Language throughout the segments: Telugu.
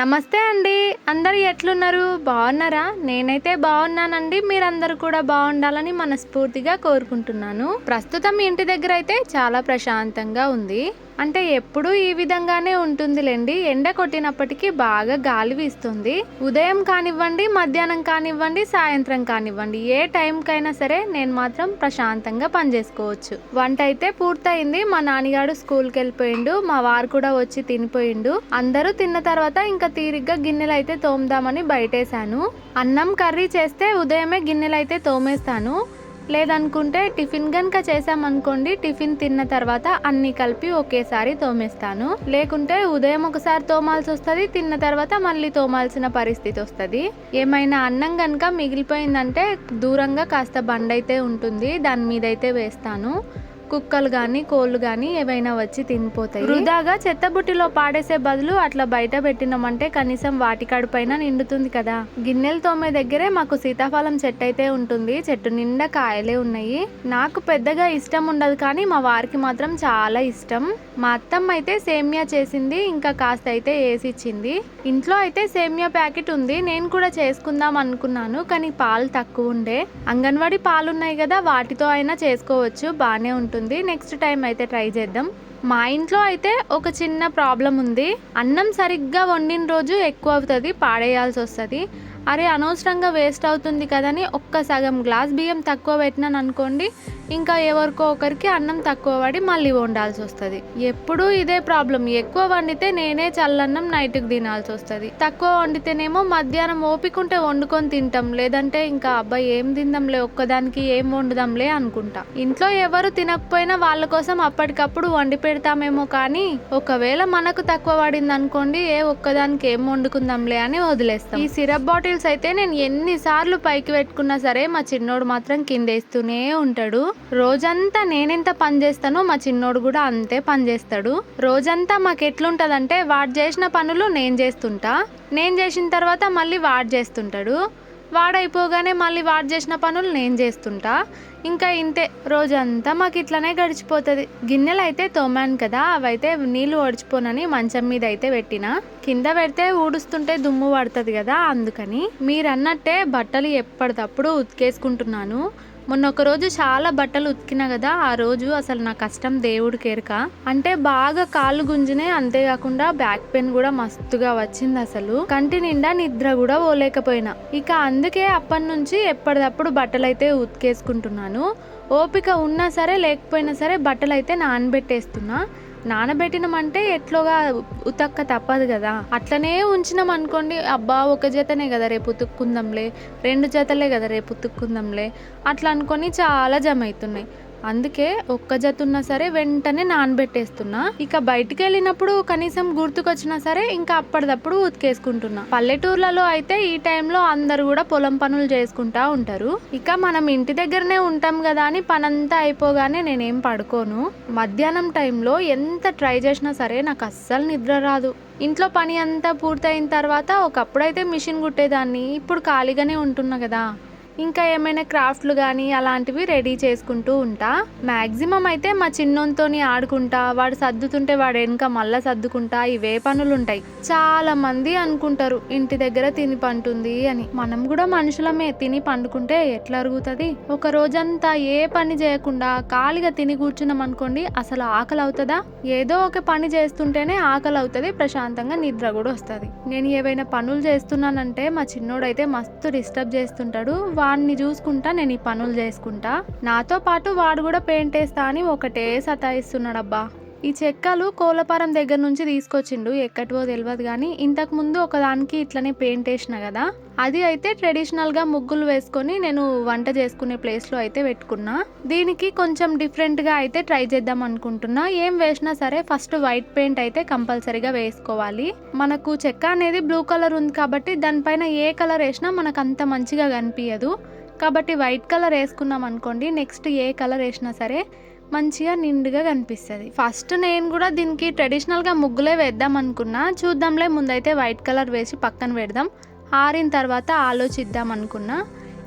నమస్తే అండి. అందరు ఎట్లున్నారు? బాగున్నారా? నేనైతే బాగున్నానండి. మీరందరూ కూడా బాగుండాలని మనస్ఫూర్తిగా కోరుకుంటున్నాను. ప్రస్తుతం ఇంటి దగ్గర అయితే చాలా ప్రశాంతంగా ఉంది. అంటే ఎప్పుడూ ఈ విధంగానే ఉంటుందిలేండి. ఎండ కొట్టినప్పటికీ బాగా గాలి వీస్తుంది. ఉదయం కానివ్వండి మధ్యాహ్నం కానివ్వండి సాయంత్రం కానివ్వండి ఏ టైంకైనా సరే నేను మాత్రం ప్రశాంతంగా పనిచేసుకోవచ్చు. వంట అయితే పూర్తయింది. మా నాన్నగాడు స్కూల్కి వెళ్ళిపోయిండు మా వారు కూడా వచ్చి తినిపోయిండు. అందరూ తిన్న తర్వాత ఇంకా తీరిగ్గా గిన్నెలు అయితే తోముదామని బయటేశాను. అన్నం కర్రీ చేస్తే ఉదయమే గిన్నెలు అయితే తోమేస్తాను. లేదనుకుంటే టిఫిన్ కనుక చేసామనుకోండి టిఫిన్ తిన్న తర్వాత అన్ని కలిపి ఒకేసారి తోమేస్తాను. లేకుంటే ఉదయం ఒకసారి తోమాల్సి వస్తుంది తిన్న తర్వాత మళ్ళీ తోమాల్సిన పరిస్థితి వస్తుంది ఏమైనా అన్నం కనుక మిగిలిపోయిందంటే దూరంగా కాస్త బండ అయితే ఉంటుంది దాని మీద అయితే వేస్తాను. కుక్కలు కానీ కోళ్ళు కానీ ఏవైనా వచ్చి తినిపోతాయి. వృధాగా చెత్తబుట్టిలో పాడేసే బదులు అట్లా బయట పెట్టినామంటే కనీసం వాటి కడుపైన నిండుతుంది కదా. గిన్నెలు తోమే దగ్గరే మాకు సీతాఫలం చెట్టు అయితే ఉంటుంది. చెట్టు నిండా కాయలే ఉన్నాయి. నాకు పెద్దగా ఇష్టం ఉండదు కానీ మా వారికి మాత్రం చాలా ఇష్టం. మా అత్తమ్మ అయితే సేమియా చేసింది ఇంకా కాస్త అయితే వేసి ఇచ్చింది ఇంట్లో అయితే సేమియా ప్యాకెట్ ఉంది నేను కూడా చేసుకుందాం అనుకున్నాను కానీ పాలు తక్కువ ఉండే. అంగన్వాడీ పాలు ఉన్నాయి కదా వాటితో అయినా చేసుకోవచ్చు బాగానే ఉంటుంది. నెక్స్ట్ టైం అయితే ట్రై చేద్దాం. మా ఇంట్లో అయితే ఒక చిన్న ప్రాబ్లం ఉంది. అన్నం సరిగ్గా వండిన రోజు ఎక్కువ అవుతుంది పాడేయాల్సి వస్తుంది. అరే అనవసరంగా వేస్ట్ అవుతుంది కదని ఒక్క సగం గ్లాస్ బియ్యం తక్కువ పెట్టినాను అనుకోండి ఇంకా ఎవరికో ఒకరికి అన్నం తక్కువ పడి మళ్ళీ వండాల్సి వస్తుంది. ఎప్పుడూ ఇదే ప్రాబ్లం. ఎక్కువ వండితే నేనే చల్లన్నం నైట్కి తినాల్సి వస్తుంది. తక్కువ వండితేనేమో మధ్యాహ్నం ఓపికంటే వండుకొని తింటాం. లేదంటే ఇంకా అబ్బాయి ఏం తిందాంలే ఒక్కదానికి ఏం వండుదాంలే అనుకుంటా. ఇంట్లో ఎవరు తినకపోయినా వాళ్ళ కోసం అప్పటికప్పుడు వండి పెడతామేమో కానీ ఒకవేళ మనకు తక్కువ పడింది అనుకోండి ఏ ఒక్కదానికి ఏం వండుకుందాంలే అని వదిలేస్తాం. ఈ సిరప్ బాటిల్స్ అయితే నేను ఎన్నిసార్లు పైకి పెట్టుకున్నా సరే మా చిన్నోడు మాత్రం కిందేస్తూనే ఉంటాడు. రోజంతా నేనెంత పని చేస్తానో మా చిన్నోడు కూడా అంతే పని చేస్తాడు. రోజంతా మాకు ఎట్లుంటదంటే వాడు చేసిన పనులు నేను చేస్తుంటా. నేను చేసిన తర్వాత మళ్ళీ వాడు చేస్తుంటాడు. వాడైపోగానే మళ్ళీ వాడు చేసిన పనులు నేను చేస్తుంటా. ఇంకా ఇంతే రోజంతా మాకు ఇట్లనే గడిచిపోతుంది. గిన్నెలు అయితే తోమాను కదా అవైతే నీళ్ళు ఒడిచిపోనని మంచం మీద అయితే పెట్టిన. కింద పెడితే ఊడుస్తుంటే దుమ్ము పడుతుంది కదా అందుకని మీరు అన్నట్టే బట్టలు ఎప్పటికప్పుడు ఉతికేసుకుంటున్నాను. మొన్న ఒక రోజు చాలా బట్టలు ఉతికినా కదా ఆ రోజు అసలు నా కష్టం దేవుడికి ఎరక అంటే బాగా కాళ్ళు గుంజినే అంతేకాకుండా బ్యాక్ పెయిన్ కూడా మస్తుగా వచ్చింది అసలు. కంటి నిండా నిద్ర కూడా పోలేకపోయినా. ఇక అందుకే అప్పటి నుంచి ఎప్పటికప్పుడు బట్టలైతే ఉతికేసుకుంటున్నాను. ఓపిక ఉన్నా సరే లేకపోయినా సరే బట్టలైతే నానబెట్టేస్తున్నా. నానబెట్టేస్తున్నా నానబెట్టినమంటే ఎట్లోగా ఉతక్క తప్పదు కదా. అట్లనే ఉంచినాం అనుకోండి అబ్బా ఒక జతనే కదా రేపు ఉతుక్కుందాంలే రెండు జతలే కదా రేపు ఉతుక్కుందాంలే అట్లా అనుకొని చాలా జమ అవుతున్నాయి అందుకే ఒక్క జత ఉన్నా సరే వెంటనే నానబెట్టేస్తున్నా. ఇక బయటికి వెళ్ళినప్పుడు కనీసం గుర్తుకొచ్చినా సరే ఇంకా అప్పటిదప్పుడు ఉతికేసుకుంటున్నా. పల్లెటూర్లలో అయితే ఈ టైంలో అందరు కూడా పొలం పనులు చేసుకుంటా ఉంటారు. ఇక మనం ఇంటి దగ్గరనే ఉంటాం కదా అని పనంతా అయిపోగానే నేనేం పడుకోను. మధ్యాహ్నం టైంలో ఎంత ట్రై చేసినా సరే నాకు అస్సలు నిద్ర రాదు. ఇంట్లో పని అంతా పూర్తయిన తర్వాత ఒకప్పుడైతే మిషన్ కుట్టేదాన్ని ఇప్పుడు ఖాళీగానే ఉంటున్నా కదా. ఇంకా ఏమైనా క్రాఫ్ట్లు కానీ అలాంటివి రెడీ చేసుకుంటూ ఉంటా. మ్యాక్సిమం అయితే మా చిన్నోనితోని ఆడుకుంటా వాడు సర్దుతుంటే వాడు వెనుక మళ్ళా సర్దుకుంటా ఇవే పనులు ఉంటాయి చాలా మంది అనుకుంటారు ఇంటి దగ్గర తిని పంటుంది అని. మనం కూడా మనుషులమే తిని పండుకుంటే ఎట్లా అరుగుతుంది ఒక రోజంతా ఏ పని చేయకుండా ఖాళీగా తిని కూర్చున్నాం అనుకోండి అసలు ఆకలి అవుతుందా ఏదో ఒక పని చేస్తుంటేనే ఆకలి అవుతుంది ప్రశాంతంగా నిద్ర కూడా వస్తుంది. నేను ఏవైనా పనులు చేస్తున్నానంటే మా చిన్నోడైతే మస్తు డిస్టర్బ్ చేస్తుంటాడు వాడిని చూసుకుంటా నేను ఈ పనులు చేసుకుంటా. నాతో పాటు వాడు కూడా పెయింట్ వేస్తా అని ఒకటే సతాయిస్తున్నాడబ్బా. ఈ చెక్కలు కోలపారం దగ్గర నుంచి తీసుకొచ్చిండు. ఎక్కటివో తెలియదు కానీ ఇంతకు ముందు ఒకదానికి ఇట్లనే పెయింట్ వేసిన కదా. అది అయితే ట్రెడిషనల్గా ముగ్గులు వేసుకొని నేను వంట చేసుకునే ప్లేస్లో అయితే పెట్టుకున్నా. దీనికి కొంచెం డిఫరెంట్గా అయితే ట్రై చేద్దాం అనుకుంటున్నా. ఏం వేసినా సరే ఫస్ట్ వైట్ పెయింట్ అయితే కంపల్సరీగా వేసుకోవాలి. మనకు చెక్క అనేది బ్లూ కలర్ ఉంది కాబట్టి దానిపైన ఏ కలర్ వేసినా మనకు అంత మంచిగా కనిపించదు కాబట్టి వైట్ కలర్ వేసుకున్నాం అనుకోండి నెక్స్ట్ ఏ కలర్ వేసినా సరే మంచిగా నిండుగా కనిపిస్తుంది. ఫస్ట్ నేను కూడా దీనికి ట్రెడిషనల్గా ముగ్గులే వేద్దాం అనుకున్నా. చూద్దాంలే ముందైతే వైట్ కలర్ వేసి పక్కన పెడదాం. ఆరిన తర్వాత ఆలోచిద్దాం అనుకున్నా.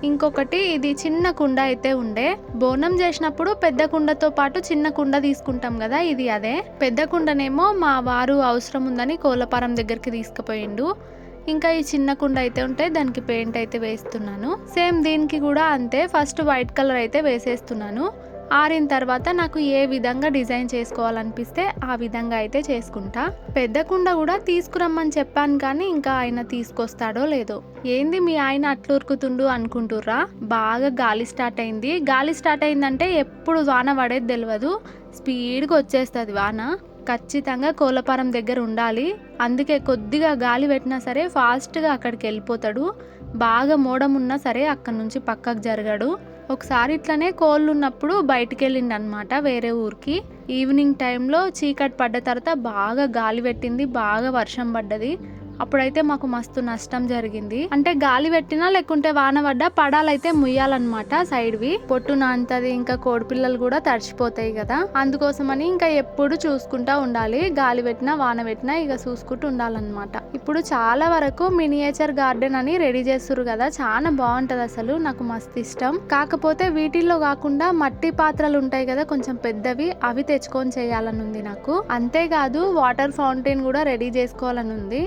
ఇంకొకటి ఇది చిన్న కుండ అయితే ఉండే. బోనం చేసినప్పుడు పెద్ద కుండతో పాటు చిన్న కుండ తీసుకుంటాం కదా ఇది అదే. పెద్ద కుండనేమో మా వారు అవసరం ఉందని కోలపారం దగ్గరికి తీసుకుపోయిండు. ఇంకా ఈ చిన్న కుండ అయితే ఉంటే దానికి పెయింట్ అయితే వేస్తున్నాను. సేమ్ దీనికి కూడా అంతే. ఫస్ట్ వైట్ కలర్ అయితే వేసేస్తున్నాను. ఆరిన తర్వాత నాకు ఏ విధంగా డిజైన్ చేసుకోవాలనిపిస్తే ఆ విధంగా అయితే చేసుకుంటా. పెద్ద కుండ కూడా తీసుకురమ్మని చెప్పాను కానీ ఇంకా ఆయన తీసుకొస్తాడో లేదో. ఏంది మీ ఆయన అట్లు ఉరుకుతుండు అనుకుంటుర్రా? బాగా గాలి స్టార్ట్ అయింది. గాలి స్టార్ట్ అయిందంటే ఎప్పుడు వాన పడేది తెలియదు స్పీడ్గా వచ్చేస్తుంది వాన. ఖచ్చితంగా కోలపారం దగ్గర ఉండాలి. అందుకే కొద్దిగా గాలి పెట్టినా సరే ఫాస్ట్గా అక్కడికి వెళ్ళిపోతాడు. బాగా మోడం ఉన్నా సరే అక్కడ నుంచి పక్కకు జరగడు. ఒకసారి ఇట్లనే కోళ్ళు ఉన్నప్పుడు బయటికి వెళ్ళిండు అనమాట వేరే ఊరికి. ఈవినింగ్ టైంలో చీకటి పడ్డ తర్వాత బాగా గాలి పెట్టింది బాగా వర్షం పడ్డది. అప్పుడైతే మాకు మస్తు నష్టం జరిగింది. అంటే గాలి పెట్టినా లేకుంటే వాన పడ్డా పడాలైతే ముయ్యాలన్నమాట సైడ్వి. పొట్టు నాంతది ఇంకా కోడిపిల్లలు కూడా తడిచిపోతాయి కదా. అందుకోసమని ఇంకా ఎప్పుడు చూసుకుంటా ఉండాలి. గాలి పెట్టినా వాన పెట్టినా ఇక చూసుకుంటూ ఉండాలన్నమాట. ఇప్పుడు చాలా వరకు మినియేచర్ గార్డెన్ అని రెడీ చేస్తున్నారు కదా. చాలా బాగుంటది అసలు. నాకు మస్తు ఇష్టం. కాకపోతే వీటిల్లో కాకుండా మట్టి పాత్రలు ఉంటాయి కదా కొంచెం పెద్దవి. అవి తెచ్చుకొని చేయాలని ఉంది నాకు. అంతేకాదు వాటర్ ఫౌంటైన్ కూడా రెడీ చేసుకోవాలని ఉంది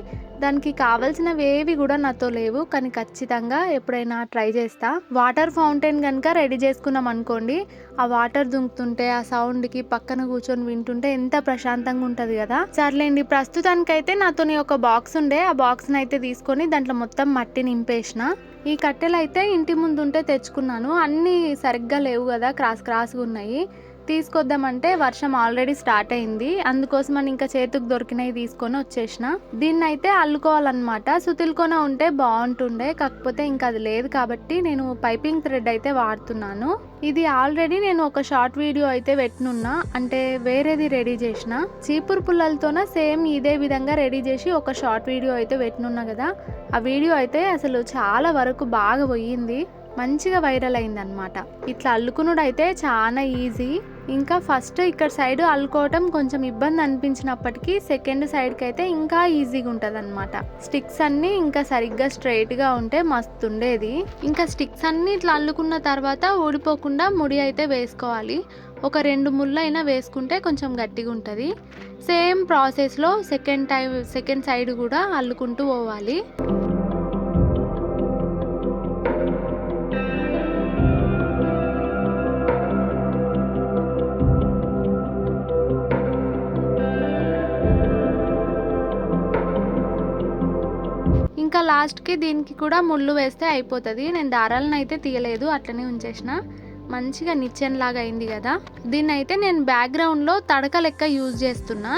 దానికి కావాల్సినవి ఏవి కూడా నాతో లేవు. కానీ ఖచ్చితంగా ఎప్పుడైనా ట్రై చేస్తా. వాటర్ ఫౌంటైన్ కనుక రెడీ చేసుకున్నాం అనుకోండి ఆ వాటర్ దుంకుతుంటే ఆ సౌండ్కి పక్కన కూర్చొని వింటుంటే ఎంత ప్రశాంతంగా ఉంటుంది కదా. సర్లేండి ప్రస్తుతానికైతే నాతోని ఒక బాక్స్ ఉండే. ఆ బాక్స్ని అయితే తీసుకొని దాంట్లో మొత్తం మట్టి నింపేసిన. ఈ కట్టెలు అయితే ఇంటి ముందు ఉంటే తెచ్చుకున్నాను. అన్నీ సరిగ్గా లేవు కదా క్రాస్ క్రాస్గా ఉన్నాయి. తీసుకొద్దామంటే వర్షం ఆల్రెడీ స్టార్ట్ అయింది. అందుకోసమని ఇంకా చేతికి దొరికినవి తీసుకొని వచ్చేసిన. దీన్ని అయితే అల్లుకోవాలన్నమాట. సుతిల్కొన ఉంటే బాగుంటుండే. కాకపోతే ఇంకా అది లేదు కాబట్టి నేను పైపింగ్ థ్రెడ్ అయితే వాడుతున్నాను. ఇది ఆల్రెడీ నేను ఒక షార్ట్ వీడియో అయితే పెట్టినున్నా. అంటే వేరేది రెడీ చేసిన. చీపురు పుల్లలతోన సేమ్ ఇదే విధంగా రెడీ చేసి ఒక షార్ట్ వీడియో అయితే పెట్టినున్నా కదా. ఆ వీడియో అయితే అసలు చాలా వరకు బాగా పోయింది. మంచిగా వైరల్ అయిందనమాట ఇట్లా అల్లుకునుడు అయితే చాలా ఈజీ ఇంకా ఫస్ట్ ఇక్కడ సైడ్ అల్లుకోవటం కొంచెం ఇబ్బంది అనిపించినప్పటికీ సెకండ్ సైడ్కి అయితే ఇంకా ఈజీగా ఉంటుంది అనమాట స్టిక్స్ అన్నీ ఇంకా సరిగ్గా స్ట్రైట్గా ఉంటే మస్తు ఉండేది ఇంకా స్టిక్స్ అన్నీ ఇట్లా అల్లుకున్న తర్వాత ఊడిపోకుండా ముడి అయితే వేసుకోవాలి. ఒక రెండు ముళ్ళు అయినా వేసుకుంటే కొంచెం గట్టిగా ఉంటుంది. సేమ్ ప్రాసెస్లో సెకండ్ టైం సెకండ్ సైడ్ కూడా అల్లుకుంటూ పోవాలి. లాస్ట్కి దీనికి కూడా ముళ్ళు వేస్తే అయిపోతుంది. నేను దారాలను అయితే తీయలేదు అట్లనే ఉంచేసిన. మంచిగా నిచ్చెన్ లాగా అయింది కదా. దీన్ని అయితే నేను బ్యాక్గ్రౌండ్లో తడక లెక్క యూజ్ చేస్తున్నా.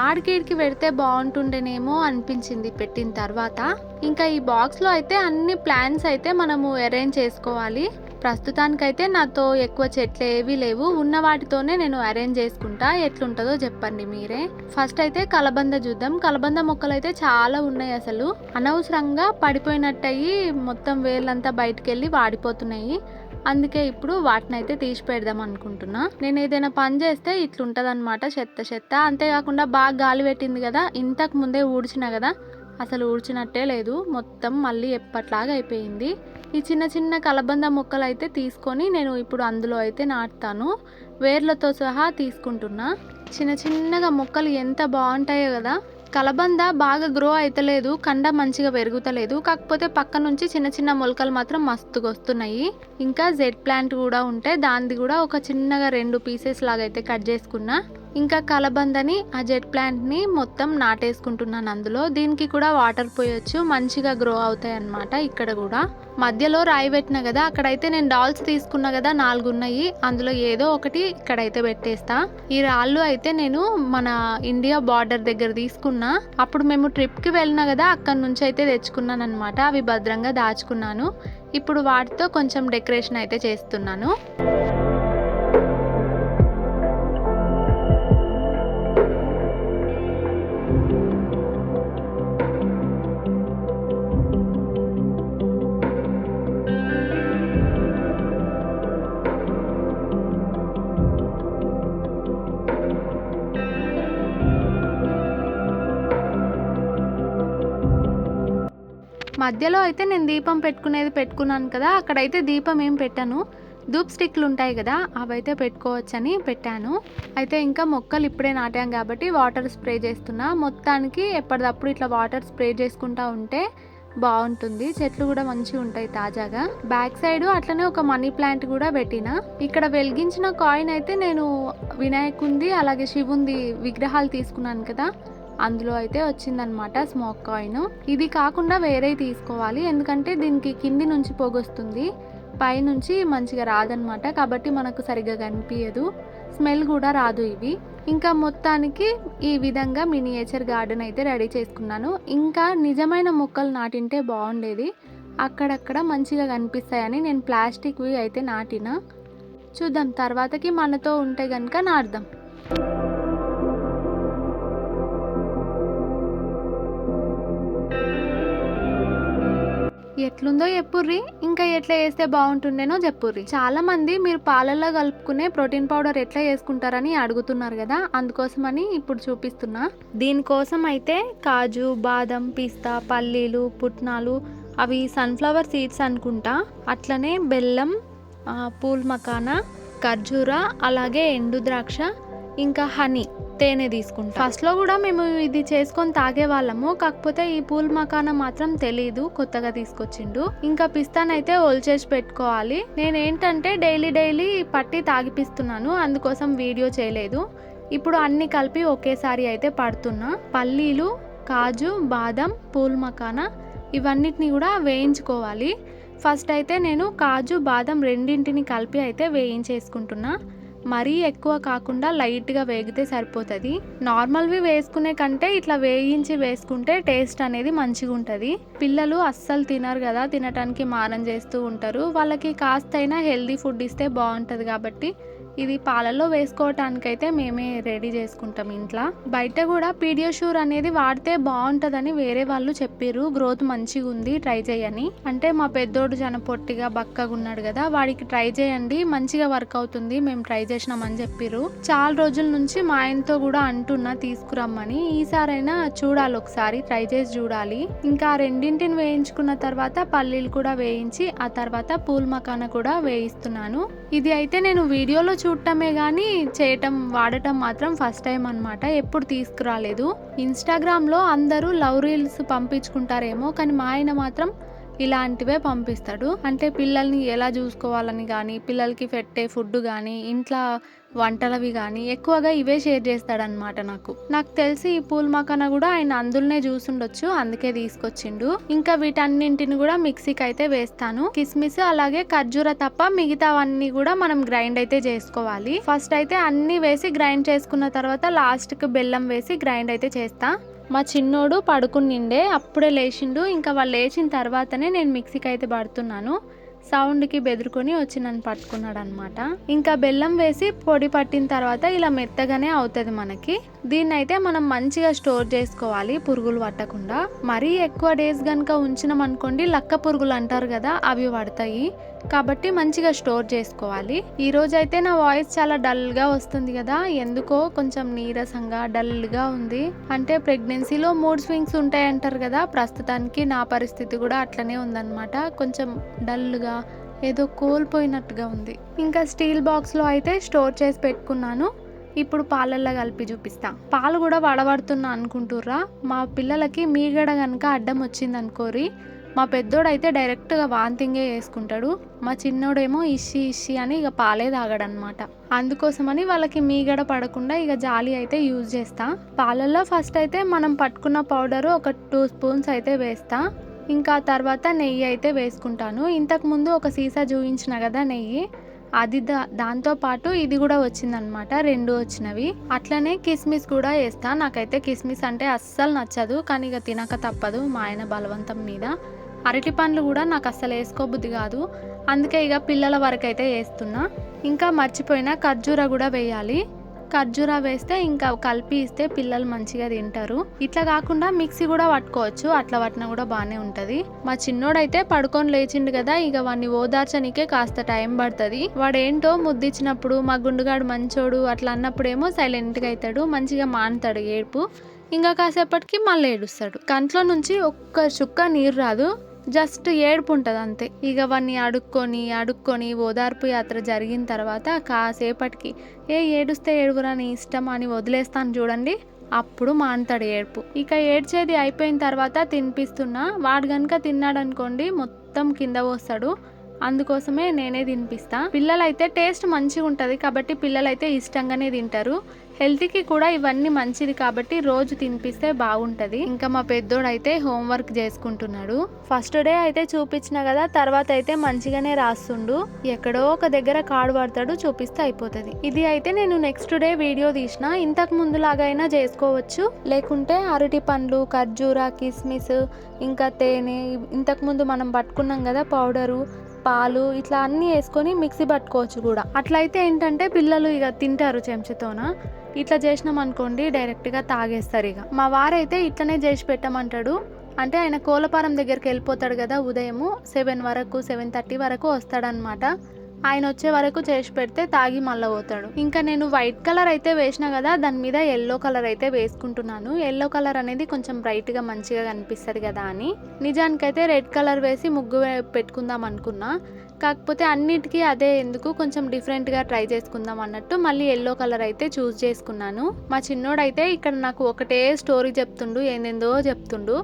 ఆడికిడికి పెడితే బాగుంటుండేనేమో అనిపించింది పెట్టిన తర్వాత. ఇంకా ఈ బాక్స్లో అయితే అన్ని ప్లాన్స్ అయితే మనము అరేంజ్ చేసుకోవాలి. ప్రస్తుతానికైతే నాతో ఎక్కువ చెట్లు ఏవి లేవు. ఉన్న వాటితోనే నేను అరేంజ్ చేసుకుంటా. ఎట్లుంటుందో చెప్పండి మీరే. ఫస్ట్ అయితే కలబంద చూద్దాం. కలబంద మొక్కలు అయితే చాలా ఉన్నాయి అసలు. అనవసరంగా పడిపోయినట్టయి మొత్తం వేర్లంతా బయటికి వెళ్ళి వాడిపోతున్నాయి. అందుకే ఇప్పుడు వాటిని అయితే తీసి పెడదాం అనుకుంటున్నా. నేను ఏదైనా పని చేస్తే ఇట్లుంటది అనమాట చెత్త చెత్త. అంతేకాకుండా బాగా గాలి పెట్టింది కదా ఇంతకు ముందే ఊడ్చినా కదా అసలు ఊడ్చినట్టే లేదు. మొత్తం మళ్ళీ ఎప్పట్లాగా అయిపోయింది ఈ చిన్న చిన్న కలబంద మొక్కలు అయితే తీసుకొని నేను ఇప్పుడు అందులో అయితే నాటుతాను. వేర్లతో సహా తీసుకుంటున్నా. చిన్న చిన్నగా మొక్కలు ఎంత బాగుంటాయో కదా. కలబంద బాగా గ్రో అవుతలేదు కండ మంచిగా పెరుగుతలేదు. కాకపోతే పక్క నుంచి చిన్న చిన్న మొలకలు మాత్రం మస్తుగా వస్తున్నాయి. ఇంకా జెడ్ ప్లాంట్ కూడా ఉంటే దానిది కూడా ఒక చిన్నగా రెండు పీసెస్ లాగా అయితే కట్ చేసుకున్నా. ఇంకా కలబందని ఆ జెట్ ప్లాంట్ని మొత్తం నాటేసుకుంటున్నాను అందులో. దీనికి కూడా వాటర్ పోయొచ్చు మంచిగా గ్రో అవుతాయి అన్నమాట ఇక్కడ కూడా. మధ్యలో రాయి పెట్టిన కదా అక్కడైతే నేను డాల్స్ తీసుకున్నా కదా నాలుగు ఉన్నాయి. అందులో ఏదో ఒకటి ఇక్కడైతే పెట్టేస్తా. ఈ రాళ్ళు అయితే నేను మన ఇండియా బార్డర్ దగ్గర తీసుకున్నా. అప్పుడు మేము ట్రిప్కి వెళ్ళినా కదా అక్కడ నుంచి అయితే తెచ్చుకున్నాను అనమాట అవి భద్రంగా దాచుకున్నాను. ఇప్పుడు వాటితో కొంచెం డెకరేషన్ అయితే చేస్తున్నాను. మధ్యలో అయితే నేను దీపం పెట్టుకునేది పెట్టుకున్నాను కదా అక్కడైతే దీపం ఏం పెట్టాను. ధూప్ స్టిక్లు ఉంటాయి కదా అవైతే పెట్టుకోవచ్చని పెట్టాను. అయితే ఇంకా మొక్కలు ఇప్పుడే నాటాం కాబట్టి వాటర్ స్ప్రే చేస్తున్నా. మొత్తానికి ఎప్పటికప్పుడు ఇట్లా వాటర్ స్ప్రే చేసుకుంటా ఉంటే బాగుంటుంది. చెట్లు కూడా మంచిగా ఉంటాయి తాజాగా. బ్యాక్ సైడ్ అట్లనే ఒక మనీ ప్లాంట్ కూడా పెట్టిన. ఇక్కడ వెలిగించిన కాయిన్ అయితే నేను వినాయకుంది అలాగే శివుంది విగ్రహాలు తీసుకున్నాను కదా. అందులో అయితే వచ్చిందనమాట స్మోక్ కాయిన్. ఇది కాకుండా వేరే తీసుకోవాలి. ఎందుకంటే దీనికి కింది నుంచి పొగొస్తుంది. పైనుంచి మంచిగా రాదనమాట కాబట్టి మనకు సరిగ్గా కనిపించదు స్మెల్ కూడా రాదు ఇవి. ఇంకా మొత్తానికి ఈ విధంగా మినియేచర్ గార్డెన్ అయితే రెడీ చేసుకున్నాను. ఇంకా నిజమైన మొక్కలు నాటింటే బాగుండేది. అక్కడక్కడ మంచిగా కనిపిస్తాయని నేను ప్లాస్టిక్వి అయితే నాటిన. చూద్దాం. తర్వాతకి మనతో ఉంటే కనుక నాటుదాం. ఎట్లుందో చెప్పుర్రి ఇంకా ఎట్లా వేస్తే బాగుంటుండేనో చెప్పుర్రి. చాలా మంది మీరు పాలల్లో కలుపుకునే ప్రోటీన్ పౌడర్ ఎట్లా వేసుకుంటారని అడుగుతున్నారు కదా అందుకోసమని ఇప్పుడు చూపిస్తున్నా. దీనికోసం అయితే కాజు బాదం పిస్తా పల్లీలు పుట్నాలు అవి సన్ఫ్లవర్ సీడ్స్ అనుకుంటా. అట్లనే బెల్లం పూల్ మకానా ఖర్జూర అలాగే ఎండు ద్రాక్ష ఇంకా హనీ. తేనె తీసుకుంటాం. ఫస్ట్లో కూడా మేము ఇది చేసుకొని తాగే వాళ్ళము కాకపోతే ఈ పూల్ మకాన మాత్రం తెలీదు కొత్తగా తీసుకొచ్చిండు. ఇంకా పిస్తానైతే ఒల్చేసి పెట్టుకోవాలి. నేను ఏంటంటే డైలీ డైలీ పట్టి తాగిపిస్తున్నాను అందుకోసం వీడియో చేయలేదు. ఇప్పుడు అన్ని కలిపి ఒకేసారి అయితే పడుతున్నా. పల్లీలు కాజు బాదం పూల్ మకానా ఇవన్నిటిని కూడా వేయించుకోవాలి. ఫస్ట్ అయితే నేను కాజు బాదం రెండింటిని కలిపి అయితే వేయించేసుకుంటున్నా. మరీ ఎక్కువ కాకుండా లైట్గా వేగితే సరిపోతుంది. నార్మల్వి వేసుకునే కంటే ఇట్లా వేయించి వేసుకుంటే టేస్ట్ అనేది మంచిగా ఉంటుంది పిల్లలు అస్సలు తినరు కదా తినటానికి మారం చేస్తూ ఉంటారు. వాళ్ళకి కాస్తైనా హెల్దీ ఫుడ్ ఇస్తే బాగుంటుంది కాబట్టి ఇది పాలల్లో వేసుకోవటానికైతే మేమే రెడీ చేసుకుంటాం ఇంట్లో. బయట కూడా పీడియోషూర్ అనేది వాడితే బాగుంటుందని వేరే వాళ్ళు చెప్పారు గ్రోత్ మంచిగా ఉంది ట్రై చేయని. అంటే మా పెద్దోడు జన పొట్టిగా బక్కగా ఉన్నాడు కదా వాడికి ట్రై చేయండి మంచిగా వర్క్ అవుతుంది మేము ట్రై చేసినామని చెప్పారు చాలా రోజుల నుంచి మా ఆయనతో కూడా అంటున్నా తీసుకురమ్మని. ఈసారైనా చూడాలి ఒకసారి ట్రై చేసి చూడాలి. ఇంకా రెండింటిని వేయించుకున్న తర్వాత పల్లీలు కూడా వేయించి ఆ తర్వాత పూల్ మకాన కూడా వేయిస్తున్నాను. ఇది అయితే నేను వీడియోలో చూ చూడటమే కానీ చేయటం వాడటం మాత్రం ఫస్ట్ టైం అనమాట ఎప్పుడు తీసుకురాలేదు. ఇన్స్టాగ్రామ్లో అందరూ లవ్ రీల్స్ పంపించుకుంటారేమో కానీ మా ఆయన మాత్రం ఇలాంటివే పంపిస్తాడు. అంటే పిల్లల్ని ఎలా చూసుకోవాలని కానీ పిల్లలకి పెట్టే ఫుడ్ కానీ ఇంట్లో వంటలవి కానీ ఎక్కువగా ఇవే షేర్ చేస్తాడనమాట నాకు. నాకు తెలిసి ఈ పూల్ మకాన కూడా ఆయన అందులోనే చూసుండొచ్చు అందుకే తీసుకొచ్చిండు. ఇంకా వీటన్నింటిని కూడా మిక్సీకి అయితే వేస్తాను. కిస్మిస్ అలాగే ఖర్జూర తప్ప మిగతావన్నీ కూడా మనం గ్రైండ్ అయితే చేసుకోవాలి. ఫస్ట్ అయితే అన్ని వేసి గ్రైండ్ చేసుకున్న తర్వాత లాస్ట్కి బెల్లం వేసి గ్రైండ్ అయితే చేస్తా. మా చిన్నోడు పడుకునిండే అప్పుడే లేచిండు. ఇంకా వాళ్ళు లేచిన తర్వాతనే నేను మిక్సీకి అయితే పడుతున్నాను. సౌండ్కి బెదురుకొని వచ్చి నన్ను పట్టుకున్నాడు అనమాట ఇంకా బెల్లం వేసి పొడి పట్టిన తర్వాత ఇలా మెత్తగానే అవుతుంది మనకి. దీన్ని అయితే మనం మంచిగా స్టోర్ చేసుకోవాలి పురుగులు పట్టకుండా. మరీ ఎక్కువ డేస్ కనుక ఉంచినాం అనుకోండి లక్క పురుగులు అంటారు కదా అవి పడతాయి. కాబట్టి మంచిగా స్టోర్ చేసుకోవాలి. ఈ రోజు అయితే నా వాయిస్ చాలా డల్గా వస్తుంది కదా ఎందుకో కొంచెం నీరసంగా డల్గా ఉంది. అంటే ప్రెగ్నెన్సీలో మూడ్ స్వింగ్స్ ఉంటాయి అంటారు కదా ప్రస్తుతానికి నా పరిస్థితి కూడా అట్లనే ఉందన్నమాట. కొంచెం డల్గా ఏదో కోల్పోయినట్టుగా ఉంది. ఇంకా స్టీల్ బాక్స్లో అయితే స్టోర్ చేసి పెట్టుకున్నాను. ఇప్పుడు పాలల్లో కలిపి చూపిస్తా. పాలు కూడా వడబడుతున్నా అనుకుంటుర్రా? మా పిల్లలకి మీగడ కనుక అడ్డం వచ్చింది అనుకోరి మా పెద్దోడైతే డైరెక్ట్గా వాంతింగే వేసుకుంటాడు మా చిన్నోడేమో ఇషి ఇషి అని ఇక పాలే తాగాడనమాట అందుకోసమని వాళ్ళకి మీగడ పడకుండా ఇక జాలి అయితే యూజ్ చేస్తా. పాలల్లో ఫస్ట్ అయితే మనం పట్టుకున్న పౌడర్ ఒక టూ స్పూన్స్ అయితే వేస్తా. ఇంకా తర్వాత నెయ్యి అయితే వేసుకుంటాను. ఇంతకుముందు ఒక సీసా చూపించిన కదా నెయ్యి. అది దా దాంతోపాటు ఇది కూడా వచ్చిందనమాట రెండు వచ్చినవి. అట్లనే కిస్మిస్ కూడా వేస్తా. నాకైతే కిస్మిస్ అంటే అస్సలు నచ్చదు. కానీ ఇక తినక తప్పదు మా ఆయన బలవంతం మీద. అరటి పండ్లు కూడా నాకు అస్సలు వేసుకోబుద్ది కాదు. అందుకే ఇక పిల్లల వరకు అయితే వేస్తున్నా. ఇంకా మర్చిపోయిన ఖర్జూర కూడా వేయాలి. ఖర్జూర వేస్తే ఇంకా కలిపి ఇస్తే పిల్లలు మంచిగా తింటారు. ఇట్లా కాకుండా మిక్సీ కూడా పట్టుకోవచ్చు. అట్లా పట్టిన కూడా బాగానే ఉంటుంది. మా చిన్నోడైతే పడుకొని లేచిండు కదా ఇక వాడిని ఓదార్చనికే కాస్త టైం పడుతుంది. వాడేంటో ముద్దిచ్చినప్పుడు మా గుండుగాడు మంచోడు అట్లా అన్నప్పుడేమో సైలెంట్గా అవుతాడు మంచిగా మానుతాడు ఏడుపు. ఇంకా కాసేపటికి మళ్ళీ ఏడుస్తాడు. కంట్లో నుంచి ఒక్క చుక్క నీరు రాదు. జస్ట్ ఏడుపు ఉంటుంది అంతే ఇక వాడిని అడుక్కొని అడుక్కొని ఓదార్పు యాత్ర జరిగిన తర్వాత కాసేపటికి ఏ ఏడుస్తే ఏడుగురా నీ ఇష్టం అని వదిలేస్తాను చూడండి. అప్పుడు మానతాడు ఏడుపు. ఇక ఏడ్చేది అయిపోయిన తర్వాత తినిపిస్తున్నా వాడు కనుక తిన్నాడు అనుకోండి మొత్తం కింద పోస్తాడు. అందుకోసమే నేనే తినిపిస్తా. పిల్లలైతే టేస్ట్ మంచిగా ఉంటుంది కాబట్టి పిల్లలైతే ఇష్టంగానే తింటారు. హెల్త్కి కూడా ఇవన్నీ మంచిది కాబట్టి రోజు తినిపిస్తే బాగుంటుంది. ఇంకా మా పెద్దోడైతే హోంవర్క్ చేసుకుంటున్నాడు. ఫస్ట్ డే అయితే చూపించిన కదా తర్వాత అయితే మంచిగానే రాస్తుండు. ఎక్కడో ఒక దగ్గర కార్డు పడతాడు చూపిస్తే అయిపోతుంది. ఇది అయితే నేను నెక్స్ట్ డే వీడియో తీసిన. ఇంతకు ముందు లాగైనా చేసుకోవచ్చు. లేకుంటే అరటి పండ్లు ఖర్జూర కిస్మిస్ ఇంకా తేనె ఇంతకు ముందు మనం పట్టుకున్నాం కదా పౌడరు పాలు ఇట్లా అన్నీ వేసుకొని మిక్సీ పట్టుకోవచ్చు కూడా. అట్లయితే ఏంటంటే పిల్లలు ఇక తింటారు చెంచాతోన. ఇట్లా చేసినాం అనుకోండి డైరెక్ట్గా తాగేస్తారు ఇక. మా వారైతే ఇట్లనే చేసి పెట్టమంటాడు. అంటే ఆయన కోలపారం దగ్గరికి వెళ్ళిపోతాడు కదా ఉదయము సెవెన్ వరకు సెవెన్ థర్టీ వరకు వస్తాడనమాట ఆయన వచ్చే వరకు చేసి పెడితే తాగి మళ్ళీ పోతాడు. ఇంకా నేను వైట్ కలర్ అయితే వేసిన కదా దాని మీద ఎల్లో కలర్ అయితే వేసుకుంటున్నాను. ఎల్లో కలర్ అనేది కొంచెం బ్రైట్గా మంచిగా కనిపిస్తుంది కదా అని. నిజానికైతే రెడ్ కలర్ వేసి ముగ్గు పెట్టుకుందాం అనుకున్నా. కాకపోతే అన్నిటికీ అదే ఎందుకు కొంచెం డిఫరెంట్గా ట్రై చేసుకుందాం అన్నట్టు మళ్ళీ ఎల్లో కలర్ అయితే చూస్ చేసుకున్నాను. మా చిన్నోడైతే ఇక్కడ నాకు ఒకటే స్టోరీ చెప్తుండు ఏందేందో చెప్తుండు.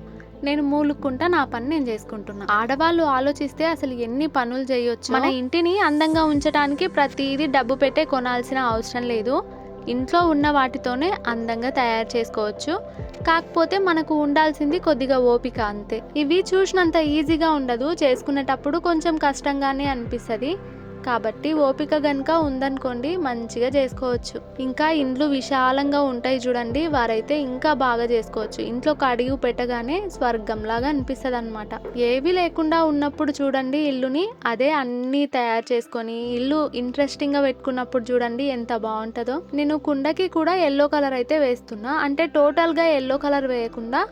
నేను మూలుక్కుంటా నా పని నేను చేసుకుంటున్నా. ఆడవాళ్ళు ఆలోచిస్తే అసలు ఎన్ని పనులు చేయొచ్చు? మన ఇంటిని అందంగా ఉంచడానికి ప్రతిదీ డబ్బు పెట్టే కొనాల్సిన అవసరం లేదు. ఇంట్లో ఉన్న వాటితోనే అందంగా తయారు చేసుకోవచ్చు. కాకపోతే మనకు ఉండాల్సింది కొద్దిగా ఓపిక అంతే. ఇవి చూసినంత ఈజీగా ఉండదు. చేసుకునేటప్పుడు కొంచెం కష్టంగానే అనిపిస్తుంది. కాబట్టి ఓపిక గనుక ఉందనుకోండి మంచిగా చేసుకోవచ్చు. ఇంకా ఇండ్లు విశాలంగా ఉంటాయి చూడండి వారైతే ఇంకా బాగా చేసుకోవచ్చు. ఇంట్లో అడుగు పెట్టగానే స్వర్గంలాగా అనిపిస్తుంది అనమాట ఏవి లేకుండా ఉన్నప్పుడు చూడండి ఇల్లుని అదే అన్నీ తయారు చేసుకొని ఇల్లు ఇంట్రెస్టింగ్గా పెట్టుకున్నప్పుడు చూడండి ఎంత బాగుంటుందో. నేను కుండకి కూడా ఎల్లో కలర్ అయితే వేస్తున్నా. అంటే టోటల్గా ఎల్లో కలర్ వేయకుండా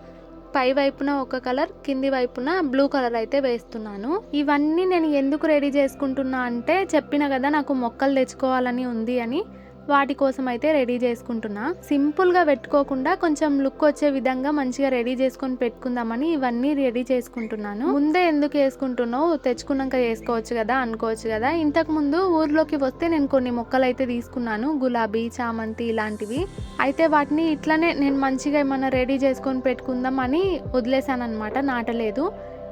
పై వైపున ఒక కలర్ కింది వైపున బ్లూ కలర్ అయితే వేస్తున్నాను. ఇవన్నీ నేను ఎందుకు రెడీ చేసుకుంటున్నా అంటే చెప్పిన కదా నాకు మొక్కలు తెచ్చుకోవాలని ఉంది అని. వాటి కోసం అయితే రెడీ చేసుకుంటున్నా. సింపుల్గా పెట్టుకోకుండా కొంచెం లుక్ వచ్చే విధంగా మంచిగా రెడీ చేసుకొని పెట్టుకుందామని ఇవన్నీ రెడీ చేసుకుంటున్నాను. ముందే ఎందుకు వేసుకుంటున్నావు తెచ్చుకున్నాక వేసుకోవచ్చు కదా అనుకోవచ్చు కదా. ఇంతకు ముందు ఊర్లోకి వస్తే నేను కొన్ని మొక్కలు అయితే తీసుకున్నాను. గులాబీ చామంతి ఇలాంటివి. అయితే వాటిని ఇట్లనే నేను మంచిగా ఏమైనా రెడీ చేసుకొని పెట్టుకుందాం అని వదిలేసాను అనమాట నాటలేదు.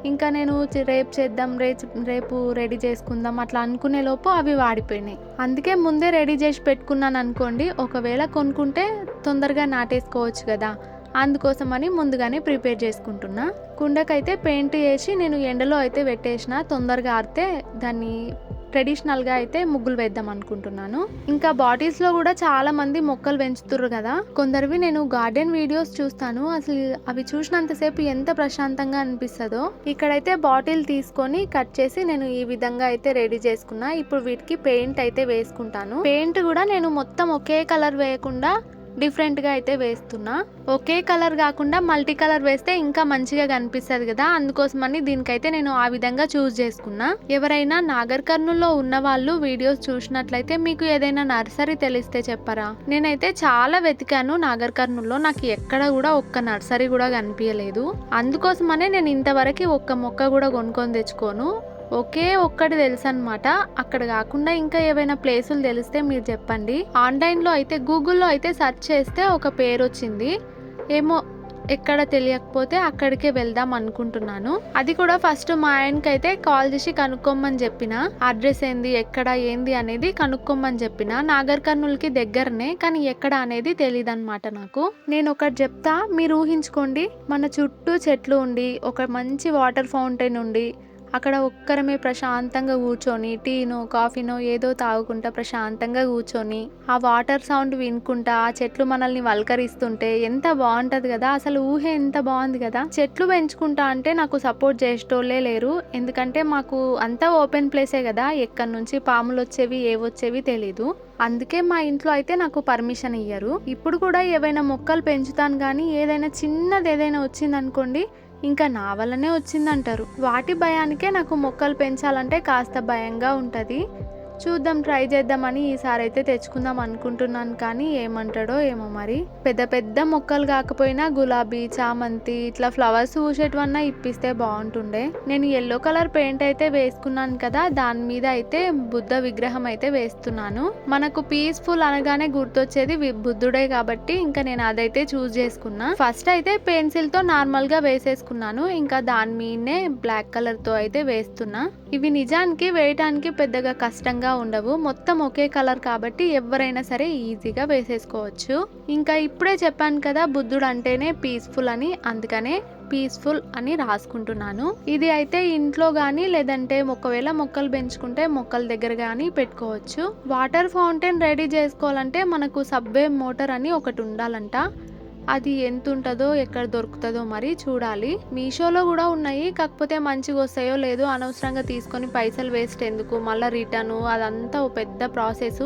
ఇంకా నేను రేపు చేద్దాం రేపు రేపు రెడీ చేసుకుందాం అట్లా అనుకునే లోపు అవి వాడిపోయినాయి. అందుకే ముందే రెడీ చేసి పెట్టుకున్నాను అనుకోండి ఒకవేళ కొనుక్కుంటే తొందరగా నాటేసుకోవచ్చు కదా. అందుకోసమని ముందుగానే ప్రిపేర్ చేసుకుంటున్నా. కుండకైతే పెయింట్ వేసి నేను ఎండలో అయితే పెట్టేసిన తొందరగా ఆరితే దాన్ని ట్రెడిషనల్గా అయితే ముగ్గులు వేద్దాం అనుకుంటున్నాను. ఇంకా బాటిల్స్లో కూడా చాలా మంది మొక్కలు పెంచుతుర్రు కదా. కొందరివి నేను గార్డెన్ వీడియోస్ చూస్తాను. అసలు అవి చూసినంతసేపు ఎంత ప్రశాంతంగా అనిపిస్తుందో. ఇక్కడైతే బాటిల్ తీసుకొని కట్ చేసి నేను ఈ విధంగా అయితే రెడీ చేసుకున్నా. ఇప్పుడు వీటికి పెయింట్ అయితే వేసుకుంటాను. పెయింట్ కూడా నేను మొత్తం ఒకే కలర్ వేయకుండా డిఫరెంట్గా అయితే వేస్తున్నా. ఒకే కలర్ కాకుండా మల్టీ కలర్ వేస్తే ఇంకా మంచిగా కనిపిస్తుంది కదా. అందుకోసమని దీనికైతే నేను ఆ విధంగా చూస్ చేసుకున్నా. ఎవరైనా నాగర్ కర్నూల్లో ఉన్న వాళ్ళు వీడియోస్ చూసినట్లయితే మీకు ఏదైనా నర్సరీ తెలిస్తే చెప్పరా? నేనైతే చాలా వెతికాను నాగర్ కర్నూల్లో నాకు ఎక్కడ కూడా ఒక్క నర్సరీ కూడా కనిపించలేదు అందుకోసమనే నేను ఇంతవరకు ఒక్క మొక్క కూడా కొనుక్కొని తెచ్చుకోను. ఒకే ఒక్కటి తెలుసు అనమాట అక్కడ కాకుండా ఇంకా ఏవైనా ప్లేసులు తెలిస్తే మీరు చెప్పండి. ఆన్లైన్లో అయితే గూగుల్లో అయితే సెర్చ్ చేస్తే ఒక పేరు వచ్చింది ఏమో ఎక్కడ తెలియకపోతే అక్కడికే వెళ్దాం అనుకుంటున్నాను. అది కూడా ఫస్ట్ మా ఆయనకి అయితే కాల్ చేసి కనుక్కోమని చెప్పిన. అడ్రస్ ఏంది ఎక్కడ ఏంది అనేది కనుక్కోమని చెప్పిన. నాగర్ కర్నూలుకి దగ్గరనే కానీ ఎక్కడ అనేది తెలియదు అనమాట నాకు. నేను ఒకటి చెప్తా మీరు ఊహించుకోండి. మన చుట్టూ చెట్లు ఉండి ఒక మంచి వాటర్ ఫౌంటైన్ ఉండి అక్కడ ఒక్కరమే ప్రశాంతంగా కూర్చొని టీనో కాఫీనో ఏదో తాగుకుంటా ప్రశాంతంగా కూర్చొని ఆ వాటర్ సౌండ్ వినుకుంటా ఆ చెట్లు మనల్ని వల్కరిస్తుంటే ఎంత బాగుంటది కదా అసలు ఊహ ఎంత బాగుంది కదా. చెట్లు పెంచుకుంటా అంటే నాకు సపోర్ట్ చేసేటోళ్ళే లేరు ఎందుకంటే మాకు అంతా ఓపెన్ ప్లేసే కదా ఎక్కడి నుంచి పాములు వచ్చేవి ఏవొచ్చేవి తెలీదు. అందుకే మా ఇంట్లో అయితే నాకు పర్మిషన్ ఇయ్యరు. ఇప్పుడు కూడా ఏవైనా మొక్కలు పెంచుతాను కానీ ఏదైనా చిన్నది ఏదైనా వచ్చిందనుకోండి ఇంకా నా వల్లనే వచ్చిందంటారు. వాటి భయానికే నాకు మొక్కలు పెంచాలంటే కాస్త భయంగా ఉంటుంది. చూద్దాం ట్రై చేద్దామని ఈసారి అయితే తెచ్చుకుందాం అనుకుంటున్నాను కానీ ఏమంటాడో ఏమో మరి. పెద్ద పెద్ద మొక్కలు కాకపోయినా గులాబీ చామంతి ఇట్లా ఫ్లవర్స్ పూసేటివన్నా ఇప్పిస్తే బాగుంటుండే. నేను ఎల్లో కలర్ పెయింట్ అయితే వేసుకున్నాను కదా దాని మీద అయితే బుద్ధ విగ్రహం అయితే వేస్తున్నాను. మనకు పీస్ఫుల్ అనగానే గుర్తొచ్చేది బుద్ధుడే కాబట్టి ఇంకా నేను అదైతే చూస్ చేసుకున్నా. ఫస్ట్ అయితే పెన్సిల్తో నార్మల్గా వేసేసుకున్నాను ఇంకా దాని మీదనే బ్లాక్ కలర్తో అయితే వేస్తున్నా. ఇవి నిజానికి వేయటానికి పెద్దగా కష్టంగా ఉండవు. మొత్తం ఒకే కలర్ కాబట్టి ఎవరైనా సరే ఈజీగా వేసేసుకోవచ్చు. ఇంకా ఇప్పుడే చెప్పాను కదా బుద్ధుడు అంటేనే పీస్ఫుల్ అని. అందుకనే పీస్ఫుల్ అని రాసుకుంటున్నాను. ఇది అయితే ఇంట్లో కానీ లేదంటే ఒకవేళ మొక్కలు పెంచుకుంటే మొక్కల దగ్గర కానీ పెట్టుకోవచ్చు. వాటర్ ఫౌంటైన్ రెడీ చేసుకోవాలంటే మనకు సబ్వే మోటార్ అని ఒకటి ఉండాలంట. అది ఎంత ఉంటుందో ఎక్కడ దొరుకుతుందో మరి చూడాలి. మీషోలో కూడా ఉన్నాయి కాకపోతే మంచిగా వస్తాయో లేదో అనవసరంగా తీసుకొని పైసలు వేస్ట్ ఎందుకు? మళ్ళీ రిటర్న్ అదంతా ఓ పెద్ద ప్రాసెస్.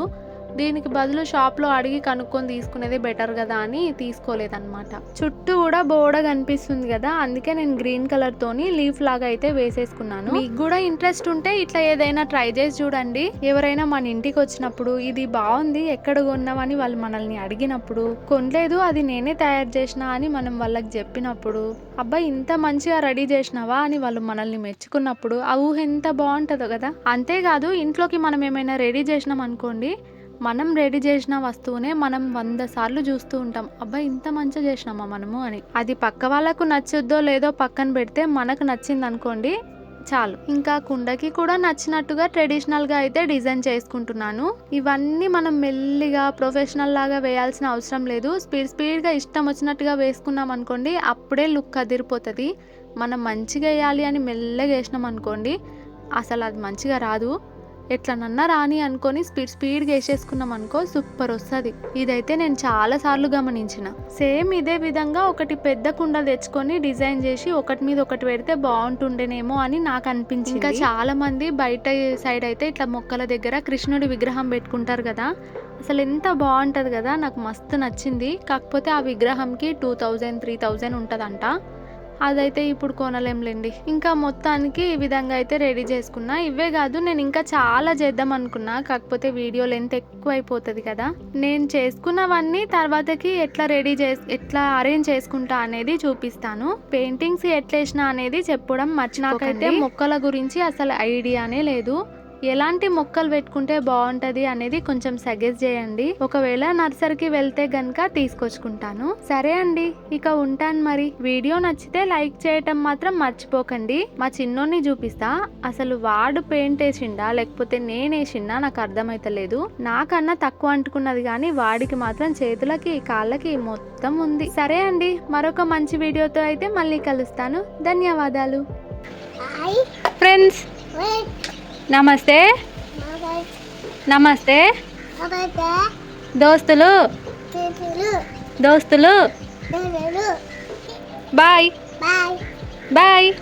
దీనికి బదులు షాప్లో అడిగి కనుక్కొని తీసుకునేదే బెటర్ కదా అని తీసుకోలేదన్నమాట. చుట్టూ కూడా బోడ కనిపిస్తుంది కదా అందుకే నేను గ్రీన్ కలర్ తోని లీఫ్ లాగా అయితే వేసేసుకున్నాను. మీకు కూడా ఇంట్రెస్ట్ ఉంటే ఇట్లా ఏదైనా ట్రై చేసి చూడండి. ఎవరైనా మన ఇంటికి వచ్చినప్పుడు ఇది బాగుంది ఎక్కడ కొన్నామని వాళ్ళు మనల్ని అడిగినప్పుడు కొనలేదు అది నేనే తయారు చేసిన అని మనం వాళ్ళకి చెప్పినప్పుడు అబ్బా ఇంత మంచిగా రెడీ చేసినావా? అని వాళ్ళు మనల్ని మెచ్చుకున్నప్పుడు ఆ ఊహ ఎంత బాగుంటుందో కదా. అంతేకాదు ఇంట్లోకి మనం ఏమైనా రెడీ చేసినాం అనుకోండి మనం రెడీ చేసిన వస్తువునే మనం వంద సార్లు చూస్తూ ఉంటాం. అబ్బా ఇంత మంచిగా చేసినామా మనము అని. అది పక్క వాళ్ళకు నచ్చుద్దో లేదో పక్కన పెడితే మనకు నచ్చింది అనుకోండి చాలు. ఇంకా కుండకి కూడా నచ్చినట్టుగా ట్రెడిషనల్గా అయితే డిజైన్ చేసుకుంటున్నాను. ఇవన్నీ మనం మెల్లిగా ప్రొఫెషనల్ లాగా వేయాల్సిన అవసరం లేదు. స్పీడ్ స్పీడ్గా ఇష్టం వచ్చినట్టుగా వేసుకున్నాం అనుకోండి అప్పుడే లుక్ అదిరిపోతుంది. మనం మంచిగా వేయాలి అని మెల్లగా వేసినాం అనుకోండి అసలు అది మంచిగా రాదు. ఎట్లనన్నా రాని అనుకొని స్పీడ్ స్పీడ్గా వేసేసుకున్నాం అనుకో సూపర్ వస్తుంది. ఇదైతే నేను చాలా సార్లు గమనించిన. సేమ్ ఇదే విధంగా ఒకటి పెద్ద కుండ తెచ్చుకొని డిజైన్ చేసి ఒకటి మీద ఒకటి పెడితే బాగుంటుండేనేమో అని నాకు అనిపించింది. ఇంకా చాలా మంది బయట సైడ్ అయితే ఇట్లా మొక్కల దగ్గర కృష్ణుడి విగ్రహం పెట్టుకుంటారు కదా అసలు ఎంత బాగుంటుంది కదా నాకు మస్తు నచ్చింది. కాకపోతే ఆ విగ్రహంకి టూ థౌజండ్ త్రీ థౌజండ్ ఉంటుందంట. అదైతే ఇప్పుడు కొనలేంలేండి. ఇంకా మొత్తానికి ఈ విధంగా అయితే రెడీ చేసుకున్నా. ఇవే కాదు నేను ఇంకా చాలా చేద్దాం అనుకున్నా. కాకపోతే వీడియో లెంత్ ఎక్కువ అయిపోతుంది కదా. నేను చేసుకున్నవన్నీ తర్వాతకి ఎట్లా రెడీ చేసి ఎట్లా అరేంజ్ చేసుకుంటా అనేది చూపిస్తాను. పెయింటింగ్స్ ఎట్లా వేసినా అనేది చెప్పడం మర్చినాకైతే మొక్కల గురించి అసలు ఐడియానే లేదు. ఎలాంటి మొక్కలు పెట్టుకుంటే బాగుంటది అనేది కొంచెం సజెస్ట్ చేయండి. ఒకవేళ నర్సరీకి వెళ్తే గనక తీసుకొచ్చుకుంటాను. సరే అండి ఇక ఉంటాను మరి. వీడియో నచ్చితే లైక్ చేయటం మాత్రం మర్చిపోకండి. మా చిన్నోని చూపిస్తా. అసలు వాడు పెయింట్ వేసిండా లేకపోతే నేను వేసిండా నాకు అర్థమైతలేదు. నాకన్నా తక్కువ అంటుకున్నది కానీ వాడికి మాత్రం చేతులకి కాళ్ళకి మొత్తం ఉంది. సరే అండి మరొక మంచి వీడియోతో అయితే మళ్ళీ కలుస్తాను. ధన్యవాదాలు. ఫ్రెండ్స్ నమస్తే. నమస్తే. దోస్తులు. దోస్తులు. బాయ్. బాయ్. బాయ్.